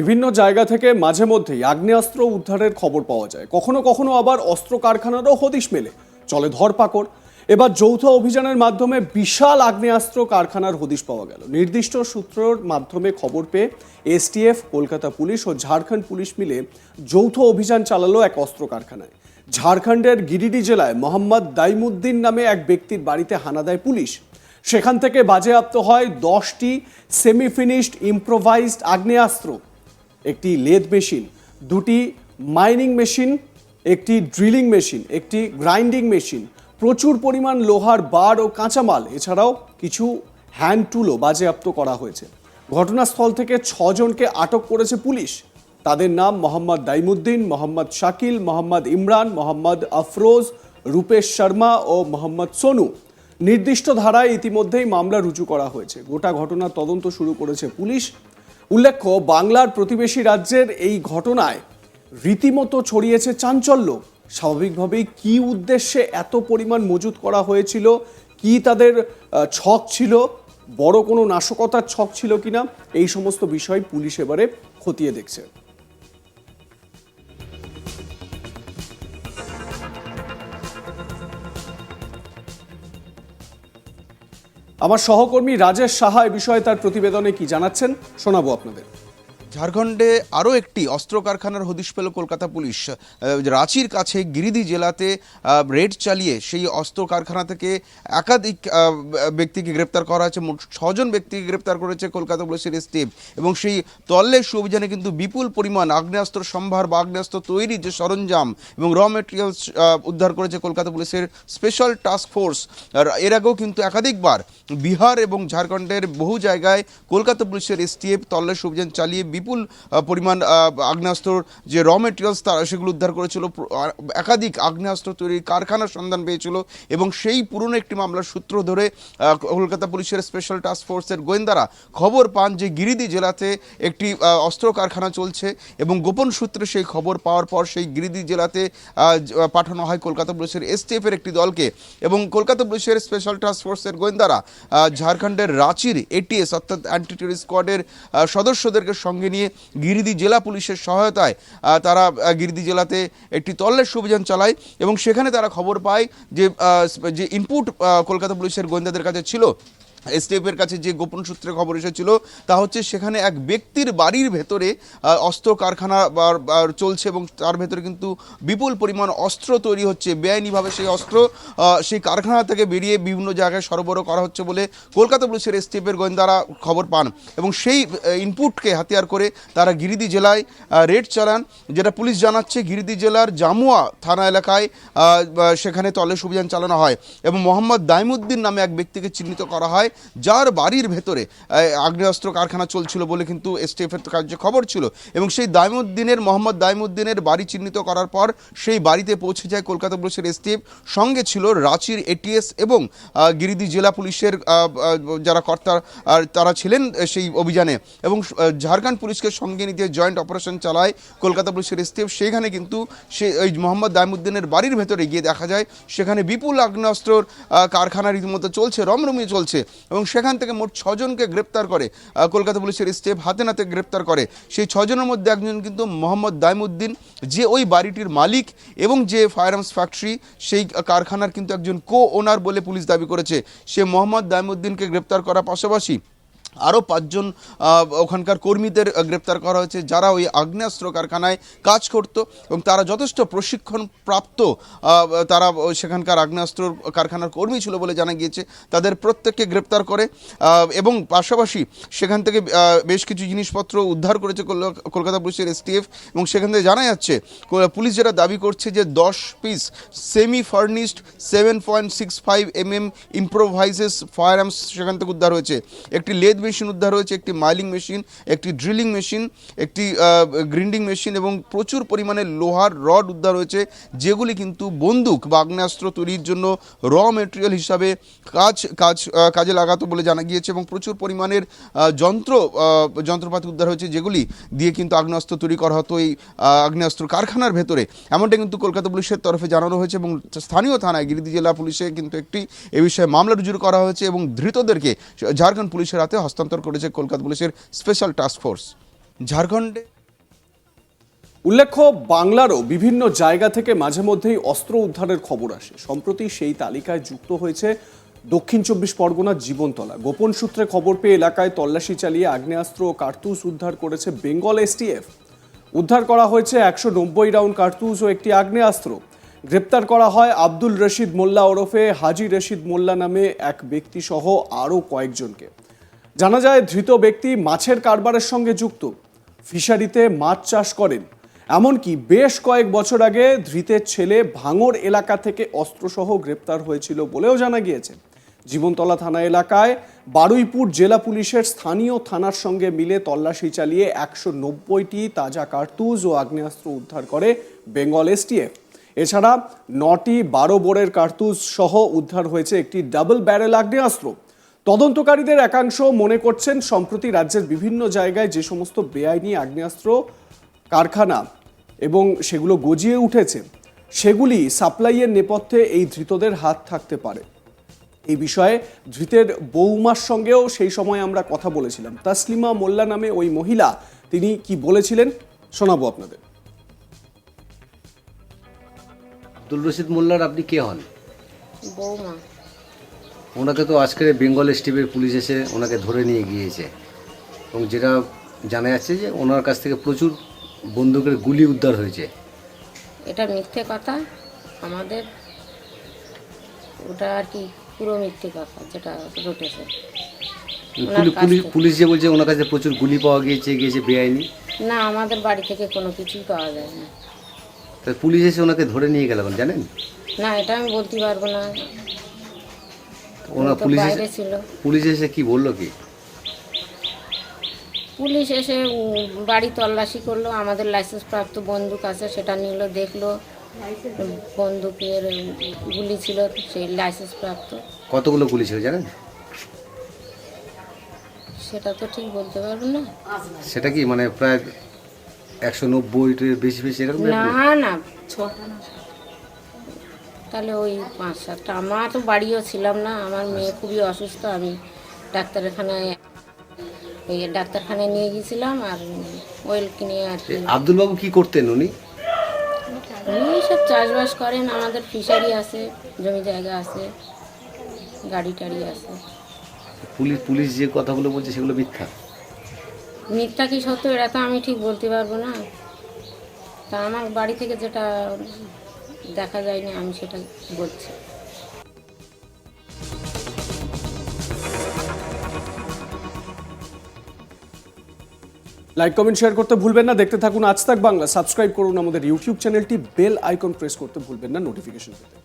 বিভিন্ন জায়গা থেকে মাঝে মধ্যেই আগ্নেয়াস্ত্র উদ্ধারের খবর পাওয়া যায়। কখনো কখনো আবার অস্ত্র কারখানারও হদিশ মেলে। চলে ধরপাকড়। এবার যৌথ অভিযানের মাধ্যমে বিশাল আগ্নেয়াস্ত্র কারখানার হদিশ পাওয়া গেল। নির্দিষ্ট সূত্রের মাধ্যমে খবর পেয়ে এসটিএফ, কলকাতা পুলিশ ও ঝাড়খণ্ড পুলিশ মিলে যৌথ অভিযান চালালো এক অস্ত্র কারখানায়। ঝাড়খণ্ডের গিরিডি জেলায় মোহাম্মদ দাইমুদ্দিন নামে এক ব্যক্তির বাড়িতে হানা দেয় পুলিশ। সেখান থেকে বাজেয়াপ্ত হয় দশটি সেমিফিনিশড, ইম্প্রোভাইজড আগ্নেয়াস্ত্র। একটি লেদ মেশিন, দুটি মাইনিং মেশিন, একটি ড্রিলিং মেশিন, একটি গ্রাইন্ডিং মেশিন, প্রচুর পরিমাণ লোহার বার ও কাঁচামাল, এছাড়াও কিছু হ্যান্ড টুলও বাজেয়াপ্ত করা হয়েছে। ঘটনাস্থল থেকে ছজনকে আটক করেছে পুলিশ। তাদের নাম মোহাম্মদ দাইমুদ্দিন, মোহাম্মদ শাকিল, মোহাম্মদ ইমরান, মোহাম্মদ আফরোজ, রূপেশ শর্মা ও মোহাম্মদ সোনু। নির্দিষ্ট ধারায় ইতিমধ্যেই মামলা রুজু করা হয়েছে। গোটা ঘটনার তদন্ত শুরু করেছে পুলিশ। উল্লেখ্য, বাংলার প্রতিবেশী রাজ্যের এই ঘটনায় রীতিমতো ছড়িয়েছে চাঞ্চল্য। স্বাভাবিকভাবেই কি উদ্দেশ্যে এত পরিমাণ মজুত করা হয়েছিল, কি তাদের ছক ছিল, বড় কোনো নাশকতার ছক ছিল কিনা, এই সমস্ত বিষয় পুলিশ এবারে খতিয়ে দেখছে। আমার সহকর্মী রাজেশ সাহা এ বিষয়ে তার প্রতিবেদনে কি জানাচ্ছেন শোনাবো আপনাদের। ঝাড়খণ্ডে আরও একটি অস্ত্র কারখানার হদিশ পেল কলকাতা পুলিশ। রাঁচির কাছে গিরিদি জেলাতে রেড চালিয়ে সেই অস্ত্র কারখানা থেকে একাধিক ব্যক্তিকে গ্রেপ্তার করা হয়েছে। মোট ছজন ব্যক্তিকে গ্রেপ্তার করেছে কলকাতা পুলিশের স্টেপ এবং সেই তল্লেশ অভিযানে কিন্তু বিপুল পরিমাণ আগ্নেয়াস্ত্র, সম্ভার বা আগ্নেয়াস্ত্র তৈরির যে সরঞ্জাম এবং র মেটেরিয়ালস উদ্ধার করেছে কলকাতা পুলিশের স্পেশাল টাস্ক ফোর্স এর আগেও কিন্তু একাধিকবার বিহার এবং ঝাড়খণ্ডের বহু জায়গায় কলকাতা পুলিশের এসটিএফ তল্লাশ অভিযান চালিয়ে বিপুল পরিমাণ আগ্নেয়াস্ত্রর যে র মেটেরিয়ালস তারা সেগুলো উদ্ধার করেছিল একাধিক আগ্নেয়াস্ত্র তৈরির কারখানার সন্ধান পেয়েছিল এবং সেই পুরনো একটি মামলার সূত্র ধরে কলকাতা পুলিশের স্পেশাল টাস্ক ফোর্সের গোয়েন্দারা খবর পান যে গিরিদি জেলাতে একটি অস্ত্র কারখানা চলছে এবং গোপন সূত্রে সেই খবর পাওয়ার পর সেই গিরিদি জেলাতে পাঠানো হয় কলকাতা পুলিশের এসটিএফ এর একটি দলকে এবং কলকাতা পুলিশের স্পেশাল টাস্ক ফোর্সের গোয়েন্দারা ঝাড়খণ্ডের রাঁচির এটিএস অর্থাৎ অ্যান্টি স্কোয়াডের সদস্যদেরকে সঙ্গে নিয়ে গিরিদি জেলা পুলিশের সহায়তায় তারা গিরিদি জেলাতে একটি তল্লাশি অভিযান চালায় এবং সেখানে তারা খবর পায় যে যে ইনপুট কলকাতা পুলিশের গোয়েন্দাদের কাছে ছিল এসটিএফের কাছে যে গোপন সূত্রে খবর এসেছিল, তা হচ্ছে সেখানে এক ব্যক্তির বাড়ির ভেতরে অস্ত্র কারখানা চলছে এবং তার ভেতরে কিন্তু বিপুল পরিমাণ অস্ত্র তৈরি হচ্ছে। বেআইনিভাবে সেই অস্ত্র সেই কারখানা থেকে বেরিয়ে বিভিন্ন জায়গায় সরবরাহ করা হচ্ছে বলে কলকাতা পুলিশের এসটিএফের গোয়েন্দারা খবর পান এবং সেই ইনপুটকে হাতিয়ার করে তারা গিরিদি জেলায় রেড চালান, যেটা পুলিশ জানাচ্ছে গিরিদি জেলার জামুয়া থানা এলাকায় সেখানে তল্লাশ অভিযান চালানো হয় এবং মোহাম্মদ দাইমুদ্দিন নামে এক ব্যক্তিকে চিহ্নিত করা হয়। যার বাড়ির ভেতরে আগ্নেয়াস্ত্র কারখানা চলছিল বলে কিন্তু এসটিএফের কাছে খবর ছিল। এবং সেই দায়মুদ্দিনের মোহাম্মদ দাইমুদ্দিনের বাড়ি চিহ্নিত করার পর সেই বাড়িতে পৌঁছে যায় কলকাতা পুলিশের এসটিএফ সঙ্গে ছিল রাঁচির এটিএস এবং গিরিদি জেলা পুলিশের যারা কর্তা তারা ছিলেন সেই অভিযানে। এবং ঝাড়খণ্ড পুলিশকে সঙ্গে নিতে জয়েন্ট অপারেশন চালায় কলকাতা পুলিশের এসটিএফ সেখানে কিন্তু সে ওই মোহাম্মদ দায়মুদ্দিনের বাড়ির ভেতরে গিয়ে দেখা যায় সেখানে বিপুল আগ্নেয়াস্ত্রর আহ, কারখানা রীতিমতো চলছে রমরমিয়ে চলছে। এবং সেখান থেকে মোট ছজনকে গ্রেপ্তার করে। কলকাতা পুলিশের স্টেপ হাতে নাতে গ্রেপ্তার করে। সেই ছজনের মধ্যে একজন কিন্তু মোহাম্মদ দায়মুদ্দিন, যে ওই বাড়িটির মালিক এবং যে ফায়ার আর্মস ফ্যাক্টরি, সেই কারখানার কিন্তু একজন কো ওনার বলে পুলিশ দাবি করেছে। সে মোহাম্মদ দায়মুদ্দিনকে গ্রেপ্তার করার পাশাপাশি আরও পাঁচজন ওখানকার কর্মীদের গ্রেপ্তার করা হয়েছে, যারা ওই আগ্নেয়াস্ত্র কারখানায় কাজ করত এবং তারা যথেষ্ট প্রশিক্ষণ প্রাপ্ত তারা সেখানকার আগ্নেয়াস্ত্র কারখানার কর্মী ছিল বলে জানা গিয়েছে, তাদের প্রত্যেককে গ্রেপ্তার করে এবং পাশাপাশি সেখান থেকে বেশ কিছু জিনিসপত্র উদ্ধার করেছে কল- কলকাতা পুলিশের এসটিএফ এবং সেখান থেকে জানা যাচ্ছে পুলিশ যেটা দাবি করছে যে দশ piece semi furnished seven point six five M M improvises firearms সেখান থেকে উদ্ধার হয়েছে। একটি লেদ মেশিন উদ্ধার হয়েছে, একটি মাইলিং মেশিন, একটি ড্রিলিং মেশিন, একটি গ্রিন্ডিং মেশিন এবং প্রচুর পরিমাণে লোহার রড উদ্ধার হয়েছে, যেগুলি কিন্তু বন্দুক বা আগ্নেয়াস্ত্র তৈরির জন্য র মেটেরিয়াল হিসাবে কাজ কাজ কাজে লাগাতো বলে জানা গিয়েছে এবং প্রচুর পরিমাণের যন্ত্র যন্ত্রপাতি উদ্ধার হয়েছে যেগুলি দিয়ে কিন্তু আগ্নেয়াস্ত্র তৈরি করা হতো এই আগ্নেয়াস্ত্র কারখানার ভেতরে। এমনটা কিন্তু কলকাতা পুলিশের তরফে জানানো হয়েছে এবং স্থানীয় থানায় গিরিদি জেলা পুলিশে কিন্তু একটি এ বিষয়ে মামলা রুজু করা হয়েছে এবং ধৃতদেরকে ঝাড়খণ্ড পুলিশের হাতে হস্তান্তর করেছে কলকাতা পুলিশের স্পেশাল টাস্ক ফোর্স ঝাড়খণ্ডে উল্লেখ্য, বাংলারও বিভিন্ন জায়গা থেকে মাঝে মধ্যেই অস্ত্র উদ্ধারের খবর আসে। সম্প্রতি সেই তালিকায় যুক্ত হয়েছে দক্ষিণ চব্বিশ পরগনার জীবনতলা। গোপন সূত্রে খবর পেয়ে এলাকায় তল্লাশি চালিয়ে আগ্নেয়াস্ত্র ও কার্তুস উদ্ধার করেছে বেঙ্গল এসটিএফ। উদ্ধার করা হয়েছে একশো নব্বই রাউন্ড কার্তুস ও একটি আগ্নেয়াস্ত্র। গ্রেপ্তার করা হয় আব্দুল রশিদ মোল্লা ওরফে হাজি রশিদ মোল্লা নামে এক ব্যক্তি সহ আরও কয়েকজনকে। জানা যায় ধৃত ব্যক্তি মাছের কারবারের সঙ্গে যুক্ত। ফিশারিতে মাছ চাষ করেন। এমনকি বেশ কয়েক বছর আগে ধৃতের ছেলে ভাঙর এলাকা থেকে অস্ত্রসহ গ্রেপ্তার হয়েছিল বলেও জানা গিয়েছে। জীবনতলা থানা এলাকায় বারুইপুর জেলা পুলিশের স্থানীয় থানার সঙ্গে মিলে তল্লাশি চালিয়ে একশো নব্বইটি তাজা কার্তুজ ও আগ্নেয়াস্ত্র উদ্ধার করে বেঙ্গল এসটিএফ। এছাড়া নটি বারো বোরের কার্তুজ সহ উদ্ধার হয়েছে একটি ডাবল ব্যারেল আগ্নেয়াস্ত্র। তদন্তকারীদের একাংশ মনে করছেন সম্প্রতি রাজ্যের বিভিন্ন জায়গায় যে সমস্ত বেআইনি আগ্নেয়াস্ত্র কারখানা এবং সেগুলো গজিয়ে উঠেছে সেগুলি সাপ্লাইয়ের নেপথ্যে এই ধৃতদের হাত থাকতে পারে। এই বিষয়ে ধৃতের বৌমার সঙ্গেও সেই সময় আমরা কথা বলেছিলাম। তাসলিমা মোল্লা নামে ওই মহিলা তিনি কি বলেছিলেন? শোনাবো আপনাদের। আব্দুল রশিদ মোল্লার আপনি কে হন? বৌমা। ওনাকে তো আজকে বেঙ্গল স্টিভের পুলিশ এসে ওনাকে ধরে নিয়ে গিয়েছে। এবং যেটা জানা যাচ্ছে যে ওনার কাছ থেকে প্রচুর বন্দুকের গুলি উদ্ধার হয়েছে। এটা মিথ্যে কথা। আমাদের ওটা আর কি পুরো মিথ্যে কথা যেটা রটেছে ওনার পুলি- কাছ পুলি- থেকে। পুলিশ যে বলছে ওনার কাছে প্রচুর গুলি পাওয়া গিয়েছে গিয়েছে বেআইনি। না আমাদের বাড়ি থেকে কোনো কিছুই পাওয়া যায় না তা পুলিশ এসে ওনাকে ধরে নিয়ে গেল জানেন? না এটা আমি বলতে পারব না। ওনার ও তো পুলিশ বাইরে ছিল। পুলিশ এসে কি বলল কি? পুলিশ এসে বাড়ি তল্লাশি করল। আমাদের লাইসেন্স প্রাপ্ত বন্দুক আছে সেটা নিল দেখল। বন্দুকের গুলি ছিল সেই লাইসেন্স প্রাপ্ত কতগুলো গুলি ছিল জানেন? সেটা তো ঠিক বলতে পারব না। সেটা কি মানে প্রায় একশো নব্বইটির বেশি বেশি এরকম না না ছটা না। তাহলে ওই পাঁচ সাতটা। আমার তো বাড়িও ছিলাম না আমার মেয়ে খুবই অসুস্থ আমি ডাক্তারখানায় ওই ডাক্তারখানায় নিয়ে গিয়েছিলাম আর ওয়েল কিনে আর কি। আব্দুল বাবু কি করতেন উনি? উনি সব চাষবাস করেন আমাদের ফিশারি আছে জমি জায়গা আছে গাড়ি টাড়ি আছে। পুলিশ পুলিশ যে কথাগুলো বলছে সেগুলো মিথ্যা? মিথ্যা কি সত্য? এটা তো আমি ঠিক বলতে পারব না। তা আমার বাড়ি থেকে যেটা দেখা যায়নি, আমি সেটা বলছি। লাইক কমেন্ট শেয়ার করতে ভুলবেন না। দেখতে থাকুন আজ তাক বাংলা। সাবস্ক্রাইব করুন আমাদের ইউটিউব চ্যানেলটি বেল আইকন প্রেস করতে ভুলবেন না। নোটিফিকেশন পেতে।